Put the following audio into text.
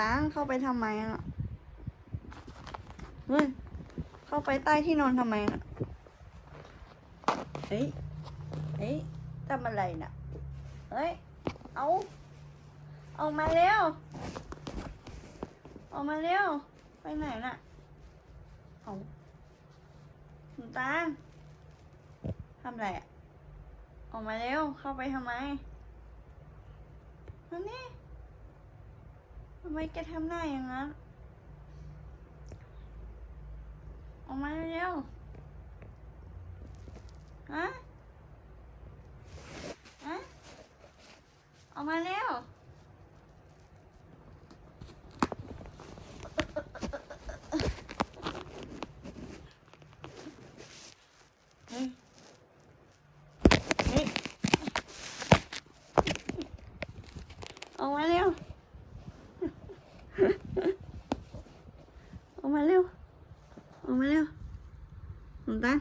ตังเข้าไปทำไมอะเฮ้ยเข้าไปใต้ที่นอนทำไมอะเฮ้ยเฮ้ยทำอะไรน่ะเฮ้ยเอาออกมาเร็วออกมาเร็วไปไหนน่ะเอาคุณตาทำอะไรอะออกมาเร็วเข้าไปทำไมนั่นนี่ ทำไมแกทำหน้าอย่างนั้น ออกมาเร็วฮะ ฮะ ออกมาเร็วเฮ้ยเฮ้ยออกมา ออกมาเร็ว ออกมาเร็วหนูตา